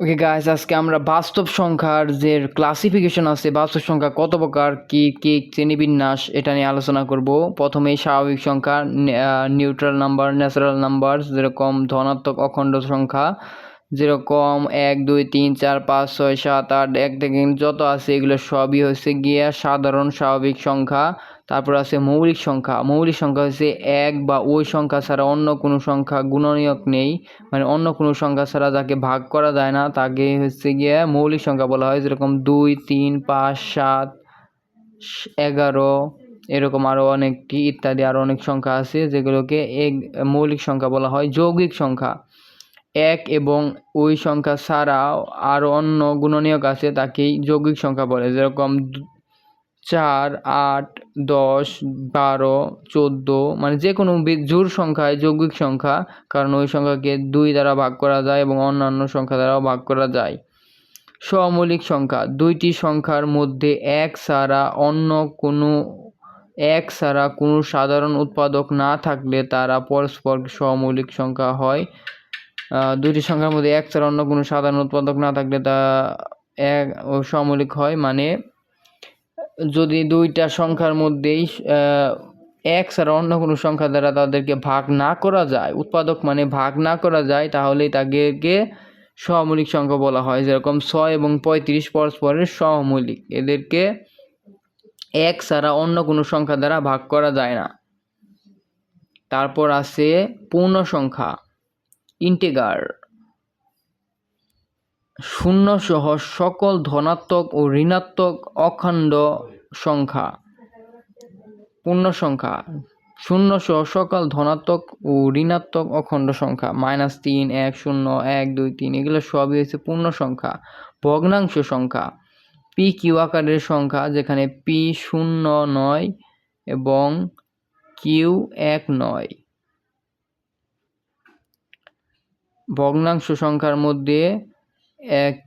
Okay guys আজকে আমরা বাস্তব সংখ্যার যে ক্লাসিফিকেশন আছে, বাস্তব সংখ্যা কত প্রকার, কি কি, শ্রেণীবিন্যাস, এটা নিয়ে আলোচনা করব। প্রথমেই স্বাভাবিক সংখ্যা নিউট্রাল নাম্বার ন্যাচারাল নাম্বার যেরকম ধনাত্মক অখণ্ড সংখ্যা, যেরকম এক, দুই, তিন, চার, পাঁচ, ছয়, সাত, আট, এক থেকে যত আছে, এগুলো সবই হচ্ছে গিয়ে সাধারণ স্বাভাবিক সংখ্যা। তারপর আছে মৌলিক সংখ্যা। মৌলিক সংখ্যা হচ্ছে এক বা ওই সংখ্যা ছাড়া অন্য কোনো সংখ্যা গুণনীয়ক নেই। মানে অন্য কোনো সংখ্যা ছাড়া যাকে ভাগ করা যায় না, তাকে হচ্ছে গিয়ে মৌলিক সংখ্যা বলা হয়। যেরকম দুই, তিন, পাঁচ, সাত, এগারো, এরকম আরও অনেকটি ইত্যাদি আরও অনেক সংখ্যা আছে, যেগুলোকে এক মৌলিক সংখ্যা বলা হয়, যৌগিক সংখ্যা। এক এবং ওই সংখ্যা ছাড়া আরও অন্য গুণনীয়ক আছে, তাকেই যৌগিক সংখ্যা বলে। যেরকম চার, আট দশ, বারো, চোদ্দ মানে যে কোনো জোর সংখ্যায় যৌগিক সংখ্যা, কারণ ওই সংখ্যাকে দুই দ্বারা ভাগ করা যায় এবং অন্যান্য সংখ্যা দ্বারাও ভাগ করা যায়। সমৌলিক সংখ্যা, দুইটি সংখ্যার মধ্যে এক ছাড়া অন্য কোনো, এক ছাড়া কোনো সাধারণ উৎপাদক না থাকলে তারা পরস্পর সমৌলিক সংখ্যা হয়। দুইটি সংখ্যার মধ্যে এক ছাড়া অন্য কোনো সাধারণ উৎপাদক না থাকলে তা এক সমৌলিক হয় মানে যদি দুইটা সংখ্যার মধ্যেই এক ছাড়া অন্য কোনো সংখ্যা দ্বারা তাদেরকে ভাগ না করা যায়, উৎপাদক মানে ভাগ না করা যায়, তাহলেই তাদেরকে সহমৌলিক সংখ্যা বলা হয়। যেরকম ছয় এবং পঁয়ত্রিশ পরস্পরের সহমৌলিক এদেরকে এক ছাড়া অন্য কোনো সংখ্যা দ্বারা ভাগ করা যায় না। তারপর আছে পূর্ণ সংখ্যা ইন্টেগার শূন্য সহ সকল ধনাত্মক ও ঋণাত্মক অখণ্ড সংখ্যা। পূর্ণ সংখ্যা। শূন্য সহ সকল ধনাত্মক ও ঋণাত্মক অখণ্ড সংখ্যা। মাইনাস তিন, এক, শূন্য, এক, দুই, তিন, এগুলো সবই হচ্ছে পূর্ণ সংখ্যা। ভগ্নাংশ সংখ্যা। পি কিউ আকারের সংখ্যা, যেখানে পি শূন্য নয় এবং কিউ এক নয়। ভগ্নাংশ সংখ্যার মধ্যে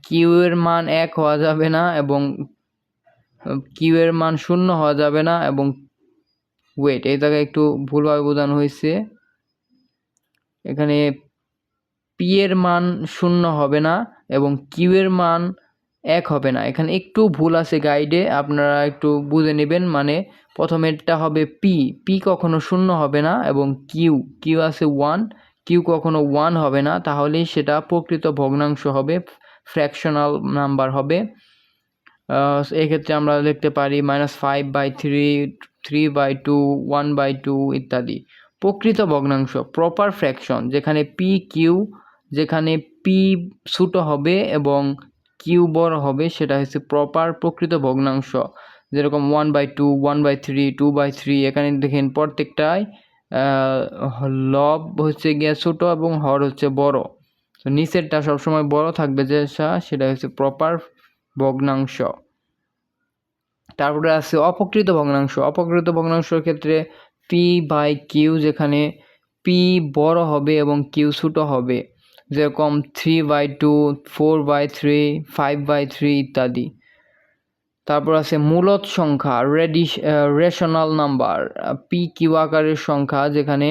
কিউ এর মান এক হওয়া যাবে না এবং কিউ এর মান শূন্য হওয়া যাবে না এবং ওয়েট এই জায়গায় একটু ভুলভাবে বোঝানো হয়েছে। এখানে পি এর মান শূন্য হবে না এবং কিউ এর মান এক হবে না। এখানে একটু ভুল আছে গাইডে আপনারা একটু বুঝে নেবেন। মানে প্রথমেরটা হবে পি পি কখনো শূন্য হবে না এবং কিউ কিউ আছে ওয়ান কিউ কখনো ওয়ান হবে না। তাহলেই সেটা প্রকৃত ভগ্নাংশ হবে। ফ্র্যাকশনাল নাম্বার হবে। এক্ষেত্রে আমরা লিখতে পারি minus five by three three by two one by two ইত্যাদি। প্রকৃত ভগ্নাংশ প্রপার ফ্র্যাকশন যেখানে পি কিউ যেখানে পি ছোটো হবে এবং কিউ বড় হবে, সেটা হচ্ছে প্রপার প্রকৃত ভগ্নাংশ। যেরকম one by two one by three two by three এখানে দেখেন প্রত্যেকটাই লব হচ্ছে গিয়ে ছোটো এবং হর হচ্ছে বড়। তো নিচেরটা সবসময় বড় থাকবে যে সেটা হচ্ছে প্রপার ভগ্নাংশ। তারপরে আছে অপকৃত ভগ্নাংশ। অপকৃত ভগ্নাংশের ক্ষেত্রে পি বাই কিউ যেখানে পি বড় হবে এবং কিউ ছোটো হবে। যেরকম three by two four by three five by three ইত্যাদি। তারপর আছে মূলত সংখ্যা ready rational number P Q আকারের সংখ্যা যেখানে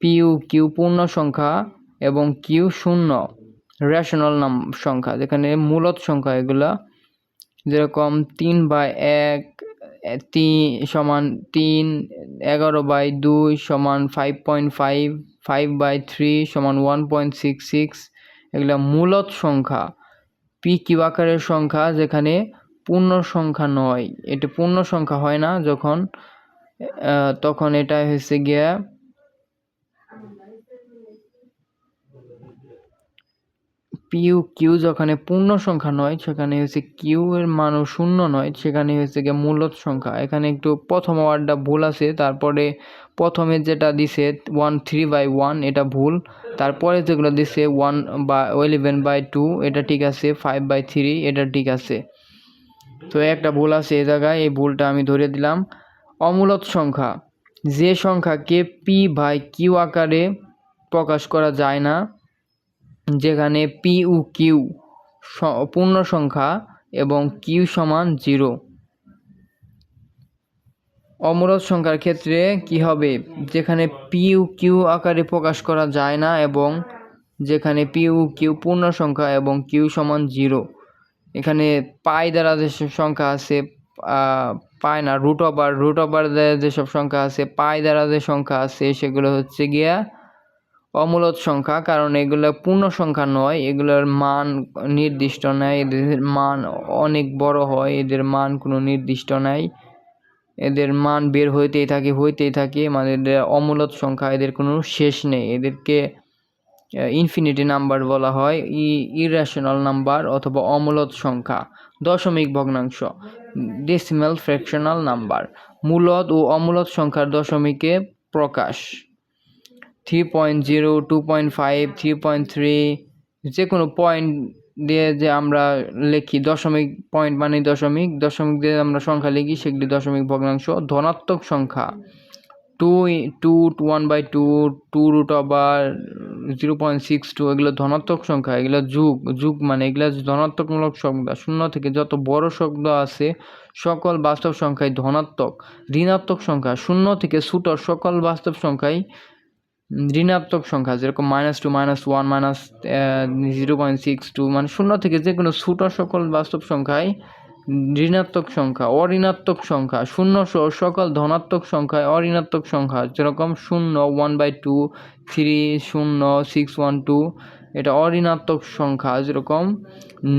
পিউ কিউ পূর্ণ সংখ্যা এবং কিউ শূন্য রেশনাল নাম সংখ্যা, যেখানে মূলত সংখ্যা এগুলা যেরকম তিন বাই এক তিন সমান তিন, এগারো বাই দুই সমান five point five five by three সমান ওয়ান পয়েন্ট সিক্স সিক্স এগুলো মূলত সংখ্যা। পি কিউ আকারের সংখ্যা যেখানে পূর্ণ সংখ্যা নয়, এটা পূর্ণ সংখ্যা হয় না, যখন তখন এটা হচ্ছে গিয়া পিউ কিউ যেখানে পূর্ণ সংখ্যা নয়, সেখানে হচ্ছে কিউ এর মানও শূন্য নয়, সেখানে হচ্ছে গিয়ে মূলত সংখ্যা। এখানে একটু প্রথম ওয়ার্ডটা ভুল আছে, তারপরে প্রথমে যেটা দিছে ওয়ান থ্রি বাই ওয়ান এটা ভুল। তারপরে যেগুলো দিছে ওয়ান বা ইলেভেন বাই টু এটা ঠিক আছে ফাইভ বাই থ্রি এটা ঠিক আছে। তো একটা ভুল আছে এই জায়গায়, এই ভুলটা আমি ধরে দিলাম। অমূলত সংখ্যা, যে সংখ্যাকে পি বাই কিউ আকারে প্রকাশ করা যায় না যেখানে পি ও কিউ পূর্ণ সংখ্যা এবং কিউ সমান জিরো অমূলত সংখ্যার ক্ষেত্রে কি হবে? যেখানে পি ও কিউ আকারে প্রকাশ করা যায় না এবং যেখানে পিউ কিউ পূর্ণ সংখ্যা এবং কিউ সমান জিরো এখানে পাই দ্বারা যেসব সংখ্যা আছে পায় না রুট ওভার রুট ওভার দ্বারা যেসব সংখ্যা আছে, পাই দ্বারা যে সংখ্যা আছে, সেগুলো হচ্ছে গিয়া অমূলত সংখ্যা, কারণ এগুলো পূর্ণ সংখ্যা নয়। এগুলোর মান নির্দিষ্ট নেই। এদের মান অনেক বড় হয়। এদের মান কোনো নির্দিষ্ট নাই। এদের মান বের হইতেই থাকে হইতেই থাকে। মানে এদের অমূলত সংখ্যা, এদের কোনো শেষ নেই। এদেরকে ইনফিনিটি নাম্বার বলা হয়, ই ইরেশনাল নাম্বার অথবা অমূলত সংখ্যা, দশমিক ভগ্নাংশ ডেসিমাল ফ্র্যাকশনাল নাম্বার মূলত ও অমূলত সংখ্যার দশমিকে প্রকাশ। Three point zero two point five three point three যে কোনো পয়েন্ট দিয়ে যে আমরা লিখি, দশমিক পয়েন্ট মানে দশমিক দশমিক দিয়ে আমরা সংখ্যা লিখি, সেগুলি দশমিক ভগ্নাংশ, ধনাত্মক সংখ্যা। Two two one by two two root over zero point six two এগুলো ধনাত্মক সংখ্যা, এগুলো যুগ যুগ মানে এগুলো ধনাত্মকমূলক সংখ্যা। শূন্য থেকে যত বড় শব্দ আছে, সকল বাস্তব সংখ্যাই ধনাত্মক, ঋণাত্মক সংখ্যা। শূন্য থেকে ছোট সকল বাস্তব সংখ্যাই ঋণাত্মক সংখ্যা, যেরকম minus two minus one minus zero point six two মানে শূন্য থেকে যে কোনো ছোট সকল বাস্তব সংখ্যায় ঋণাত্মক সংখ্যা, অঋণাত্মক সংখ্যা, শূন্য সকল ধনাত্মক সংখ্যায় অঋণাত্মক সংখ্যা, যেরকম শূন্য ওয়ান বাই টু থ্রি শূন্য সিক্স ওয়ান টু এটা অঋণাত্মক সংখ্যা, যেরকম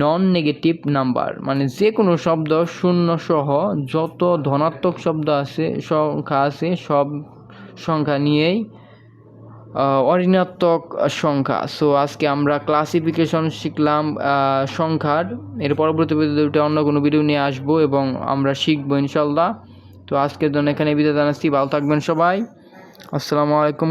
নন নেগেটিভ নাম্বার মানে যে কোনো শব্দ শূন্য সহ যত ধনাত্মক শব্দ আছে, সংখ্যা আছে, সব সংখ্যা নিয়েই অঋণাত্মক সংখ্যা। সো আজকে আমরা ক্লাসিফিকেশন শিখলাম সংখ্যার। এর পরবর্তী ভিডিওতে অন্য কোনো ভিডিও নিয়ে আসব এবং আমরা শিখব ইনশাল্লাহ। তো আজকের জন্য এখানে বিদায় জানাচ্ছি। ভালো থাকবেন সবাই। আসসালামু আলাইকুম।